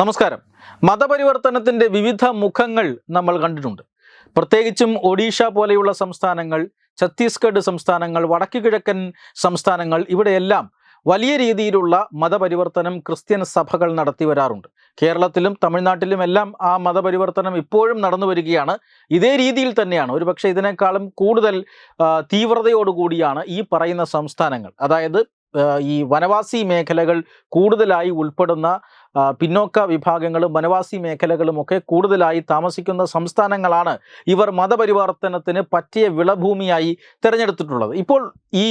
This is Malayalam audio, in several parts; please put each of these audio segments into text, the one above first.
നമസ്കാരം. മതപരിവർത്തനത്തിന്റെ വിവിധ മുഖങ്ങൾ നമ്മൾ കണ്ടിട്ടുണ്ട്. പ്രത്യേകിച്ചും ഒഡീഷ പോലെയുള്ള സംസ്ഥാനങ്ങൾ ഛത്തീസ്ഗഡ് സംസ്ഥാനങ്ങൾ വടക്കു കിഴക്കൻ സംസ്ഥാനങ്ങൾ ഇവിടെയെല്ലാം വലിയ രീതിയിലുള്ള മതപരിവർത്തനം ക്രിസ്ത്യൻ സഭകൾ നടത്തി വരാറുണ്ട്. കേരളത്തിലും തമിഴ്നാട്ടിലും എല്ലാം ആ മതപരിവർത്തനം ഇപ്പോഴും നടന്നു വരികയാണ്. ഇതേ രീതിയിൽ തന്നെയാണ്. ഒരുപക്ഷെ ഇതിനേക്കാളും കൂടുതൽ തീവ്രതയോടുകൂടിയാണ് ഈ പറയുന്ന സംസ്ഥാനങ്ങൾ. അതായത് ഈ വനവാസി മേഖലകൾ കൂടുതലായി ഉൾപ്പെടുന്ന പിന്നോക്ക വിഭാഗങ്ങളും വനവാസി മേഖലകളും ഒക്കെ കൂടുതലായി താമസിക്കുന്ന സംസ്ഥാനങ്ങളാണ് ഇവർ മതപരിവർത്തനത്തിന് പറ്റിയ വിളഭൂമിയായി തിരഞ്ഞെടുത്തിട്ടുള്ളത്. ഇപ്പോൾ ഈ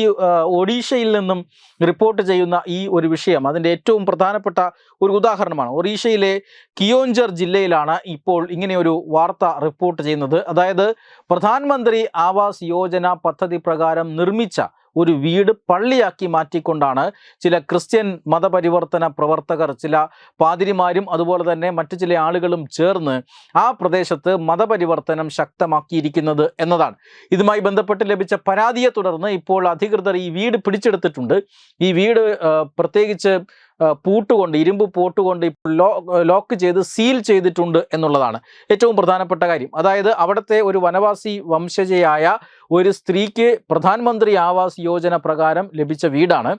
ഒഡീഷയിൽ നിന്നും റിപ്പോർട്ട് ചെയ്യുന്ന ഈ ഒരു വിഷയം അതിന്റെ ഏറ്റവും പ്രധാനപ്പെട്ട ഒരു ഉദാഹരണമാണ്. ഒറീഷയിലെ കിയോഞ്ചർ ജില്ലയിലാണ് ഇപ്പോൾ ഇങ്ങനെ ഒരു വാർത്ത റിപ്പോർട്ട് ചെയ്യുന്നത്. അതായത് പ്രധാനമന്ത്രി ആവാസ് യോജന പദ്ധതി പ്രകാരം നിർമ്മിച്ച ഒരു വീട് പള്ളിയാക്കി മാറ്റിക്കൊണ്ടാണ് ചില ക്രിസ്ത്യൻ മതപരിവർത്തന പ്രവർത്തകർ ചില പാതിരിമാരും അതുപോലെ തന്നെ മറ്റു ചില ആളുകളും ചേർന്ന് ആ പ്രദേശത്ത് മതപരിവർത്തനം ശക്തമാക്കിയിരിക്കുന്നത് എന്നതാണ്. ഇതുമായി ബന്ധപ്പെട്ട് ലഭിച്ച പരാതിയെ തുടർന്ന് ഇപ്പോൾ അധികൃതർ ഈ വീട് പിടിച്ചെടുത്തിട്ടുണ്ട്. ഈ വീട് പ്രത്യേകിച്ച് പൂട്ടുകൊണ്ട് ഇരുമ്പ് പൂട്ടുകൊണ്ട് ലോക്ക് ചെയ്ത് സീൽ ചെയ്തിട്ടുണ്ട് എന്നുള്ളതാണ് ഏറ്റവും പ്രധാനപ്പെട്ട കാര്യം. അതായത് അവിടുത്തെ ഒരു വനവാസി വംശജയായ ഒരു സ്ത്രീക്ക് പ്രധാനമന്ത്രി ആവാസ് യോജന പ്രകാരം ലഭിച്ച വീടാണ്.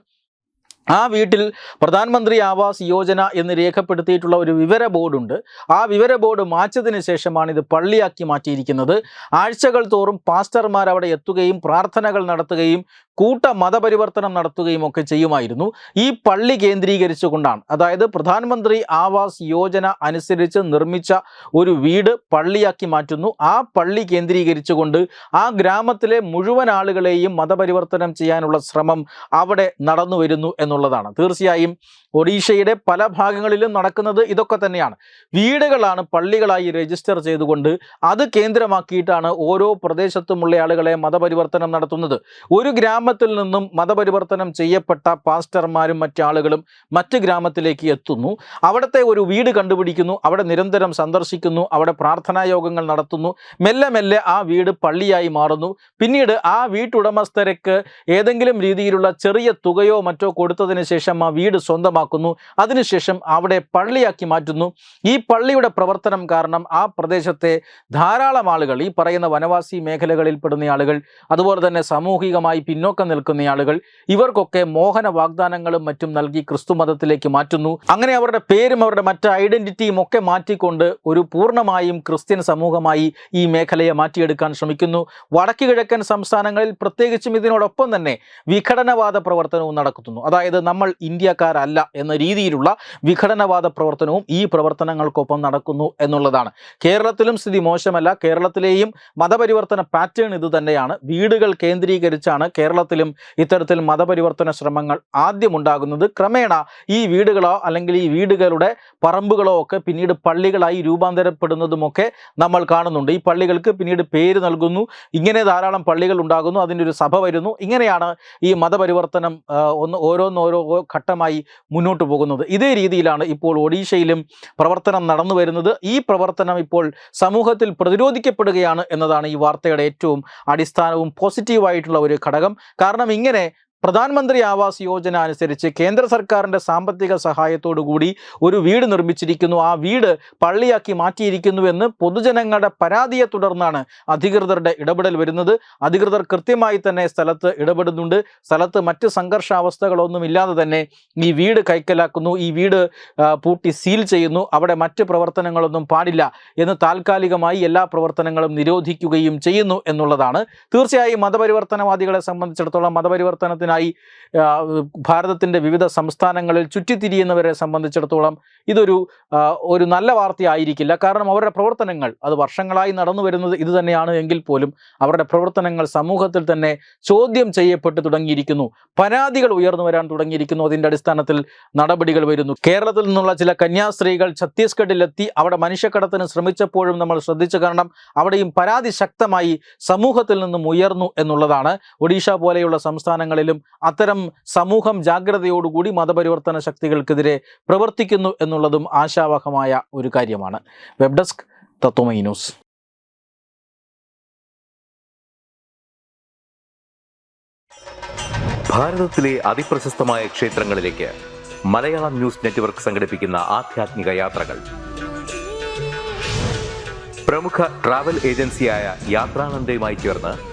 ആ വീട്ടിൽ പ്രധാനമന്ത്രി ആവാസ് യോജന എന്ന് രേഖപ്പെടുത്തിയിട്ടുള്ള ഒരു വിവര ബോർഡുണ്ട്. ആ വിവര ബോർഡ് മാച്ചതിന് ശേഷമാണ് ഇത് പള്ളിയാക്കി മാറ്റിയിരിക്കുന്നത്. ആഴ്ചകൾ തോറും പാസ്റ്റർമാർ അവിടെ എത്തുകയും പ്രാർത്ഥനകൾ നടത്തുകയും കൂട്ട മതപരിവർത്തനം നടത്തുകയും ഒക്കെ ചെയ്യുമായിരുന്നു. ഈ പള്ളി കേന്ദ്രീകരിച്ചുകൊണ്ടാണ്. അതായത് പ്രധാനമന്ത്രി ആവാസ് യോജന അനുസരിച്ച് നിർമ്മിച്ച ഒരു വീട് പള്ളിയാക്കി മാറ്റുന്നു. ആ പള്ളി കേന്ദ്രീകരിച്ചുകൊണ്ട് ആ ഗ്രാമത്തിലെ മുഴുവൻ ആളുകളെയും മതപരിവർത്തനം ചെയ്യാനുള്ള ശ്രമം അവിടെ നടന്നു വരുന്നു എന്നുള്ളതാണ്. തീർച്ചയായും ഒഡീഷയുടെ പല ഭാഗങ്ങളിലും നടക്കുന്നത് ഇതൊക്കെ തന്നെയാണ്. വീടുകളാണ് പള്ളികളായി രജിസ്റ്റർ ചെയ്തുകൊണ്ട് അത് കേന്ദ്രമാക്കിയിട്ടാണ് ഓരോ പ്രദേശത്തുമുള്ള ആളുകളെ മതപരിവർത്തനം നടത്തുന്നത്. ഒരു ഗ്രാമത്തിൽ നിന്നും മതപരിവർത്തനം ചെയ്യപ്പെട്ട പാസ്റ്റർമാരും മറ്റാളുകളും മറ്റ് ഗ്രാമത്തിലേക്ക് എത്തുന്നു. അവിടുത്തെ ഒരു വീട് കണ്ടുപിടിക്കുന്നു. അവിടെ നിരന്തരം സന്ദർശിക്കുന്നു. അവിടെ പ്രാർത്ഥനാ യോഗങ്ങൾ നടത്തുന്നു. മെല്ലെ മെല്ലെ ആ വീട് പള്ളിയായി മാറുന്നു. പിന്നീട് ആ വീട്ടുടമസ്ഥർക്ക് ഏതെങ്കിലും രീതിയിലുള്ള ചെറിയ തുകയോ മറ്റോ കൊടുത്തതിന് ശേഷം ആ വീട് സ്വന്തമാക്കുന്നു. അതിനുശേഷം അവിടെ പള്ളിയാക്കി മാറ്റുന്നു. ഈ പള്ളിയുടെ പ്രവർത്തനം കാരണം ആ പ്രദേശത്തെ ധാരാളം ആളുകൾ ഈ പറയുന്ന വനവാസി മേഖലകളിൽ പെടുന്ന ആളുകൾ അതുപോലെ തന്നെ സാമൂഹികമായി പിന്നോക്കം നിൽക്കുന്ന ആളുകൾ ഇവർക്കൊക്കെ മോഹന വാഗ്ദാനങ്ങളും മറ്റും നൽകി ക്രിസ്തു മതത്തിലേക്ക് മാറ്റുന്നു. അങ്ങനെ അവരുടെ പേരും അവരുടെ മറ്റ് ഐഡന്റിറ്റിയും ഒക്കെ മാറ്റിക്കൊണ്ട് ഒരു പൂർണമായും ക്രിസ്ത്യൻ സമൂഹമായി ഈ മേഖലയെ മാറ്റിയെടുക്കാൻ ശ്രമിക്കുന്നു. വടക്ക് കിഴക്കൻ സംസ്ഥാനങ്ങളിൽ പ്രത്യേകിച്ചും ഇതിനോടൊപ്പം തന്നെ വിഘടനവാദ പ്രവർത്തനവും നടക്കുന്നു. അതായത് നമ്മൾ ഇന്ത്യക്കാരല്ല എന്ന രീതിയിലുള്ള വിഘടനവാദ പ്രവർത്തനവും ഈ പ്രവർത്തനങ്ങൾക്കൊപ്പം നടക്കുന്നു എന്നുള്ളതാണ്. കേരളത്തിലും സ്ഥിതി മോശമല്ല. കേരളത്തിലെയും മതപരിവർത്തന പാറ്റേൺ ഇത് തന്നെയാണ്. വീടുകൾ കേന്ദ്രീകരിച്ചാണ് കേരളത്തിലും ഇത്തരത്തിൽ മതപരിവർത്തന ശ്രമങ്ങൾ ആദ്യമുണ്ടാകുന്നത് ക്രമേണ ഈ വീടുകളോ അല്ലെങ്കിൽ ഈ വീടുകളുടെ പറമ്പുകളോ ഒക്കെ പിന്നീട് പള്ളികളായി രൂപാന്തരപ്പെടുന്നതുമൊക്കെ നമ്മൾ കാണുന്നുണ്ട്. ഈ പള്ളികൾക്ക് പിന്നീട് പേര് നൽകുന്നു. ഇങ്ങനെ ധാരാളം പള്ളികൾ ഉണ്ടാകുന്നു. അതിന്റെ ഒരു സഭ വരുന്നു. ഇങ്ങനെയാണ് ഈ മതപരിവർത്തനം ഒന്ന് ഓരോന്നോരോ ഘട്ടമായി മുന്നോട്ട് പോകുന്നത്. ഇതേ രീതിയിലാണ് ഇപ്പോൾ ഒഡീഷയിലും പ്രവർത്തനം നടന്നു വരുന്നത്. ഈ പ്രവർത്തനം ഇപ്പോൾ സമൂഹത്തിൽ പ്രതിരോധിക്കപ്പെടുകയാണ് എന്നതാണ് ഈ വാർത്തയുടെ ഏറ്റവും അടിസ്ഥാനവും പോസിറ്റീവായിട്ടുള്ള ഒരു ഘടകം. കാരണം ഇങ്ങനെ പ്രധാനമന്ത്രി ആവാസ് യോജന അനുസരിച്ച് കേന്ദ്ര സർക്കാരിന്റെ സാമ്പത്തിക കൂടി ഒരു വീട് നിർമ്മിച്ചിരിക്കുന്നു. ആ വീട് പള്ളിയാക്കി മാറ്റിയിരിക്കുന്നുവെന്ന് പൊതുജനങ്ങളുടെ പരാതിയെ തുടർന്നാണ് അധികൃതരുടെ ഇടപെടൽ വരുന്നത്. അധികൃതർ കൃത്യമായി തന്നെ സ്ഥലത്ത് ഇടപെടുന്നുണ്ട്. സ്ഥലത്ത് മറ്റ് സംഘർഷാവസ്ഥകളൊന്നും ഇല്ലാതെ തന്നെ ഈ വീട് കൈക്കലാക്കുന്നു. ഈ വീട് പൂട്ടി സീൽ ചെയ്യുന്നു. അവിടെ മറ്റ് പ്രവർത്തനങ്ങളൊന്നും പാടില്ല എന്ന് താൽക്കാലികമായി എല്ലാ പ്രവർത്തനങ്ങളും നിരോധിക്കുകയും ചെയ്യുന്നു എന്നുള്ളതാണ്. തീർച്ചയായും മതപരിവർത്തനവാദികളെ സംബന്ധിച്ചിടത്തോളം മതപരിവർത്തനത്തിനായി ആ, ഭാരതത്തിന്റെ വിവിധ സംസ്ഥാനങ്ങളിൽ ചുറ്റിത്തിരിയുന്നവരെ സംബന്ധിച്ചിടത്തോളം ഇതൊരു ഒരു നല്ല വാർത്തയായിരിക്കില്ല. കാരണം അവരുടെ പ്രവർത്തനങ്ങൾ അത് വർഷങ്ങളായി നടന്നു വരുന്നത് ഇത് തന്നെയാണ് എങ്കിൽ പോലും അവരുടെ പ്രവർത്തനങ്ങൾ സമൂഹത്തിൽ തന്നെ ചോദ്യം ചെയ്യപ്പെട്ടു തുടങ്ങിയിരിക്കുന്നു. പരാതികൾ ഉയർന്നു വരാൻ തുടങ്ങിയിരിക്കുന്നു. അതിന്റെ അടിസ്ഥാനത്തിൽ നടപടികൾ വരുന്നു. കേരളത്തിൽ നിന്നുള്ള ചില കന്യാസ്ത്രീകൾ ഛത്തീസ്ഗഡിലെത്തി അവിടെ മനുഷ്യക്കടത്തിന് ശ്രമിച്ചപ്പോഴും നമ്മൾ ശ്രദ്ധിച്ചു കാരണം അവിടെയും പരാതി ശക്തമായി സമൂഹത്തിൽ നിന്നും ഉയർന്നു എന്നുള്ളതാണ്. ഒഡീഷ പോലെയുള്ള സംസ്ഥാനങ്ങളിലും അത്തരം സമൂഹം ജാഗ്രതയോടുകൂടി മതപരിവർത്തന ശക്തികൾക്കെതിരെ പ്രവർത്തിക്കുന്നു എന്നുള്ളതും ആശാവഹമായ ഒരു കാര്യമാണ്. Web desk Tatwamayi news. ക്ഷേത്രങ്ങളിലേക്ക് Malayalam news network യാത്രകൾ. പ്രമുഖ ട്രാവൽ ഏജൻസിയായ ചേർന്ന്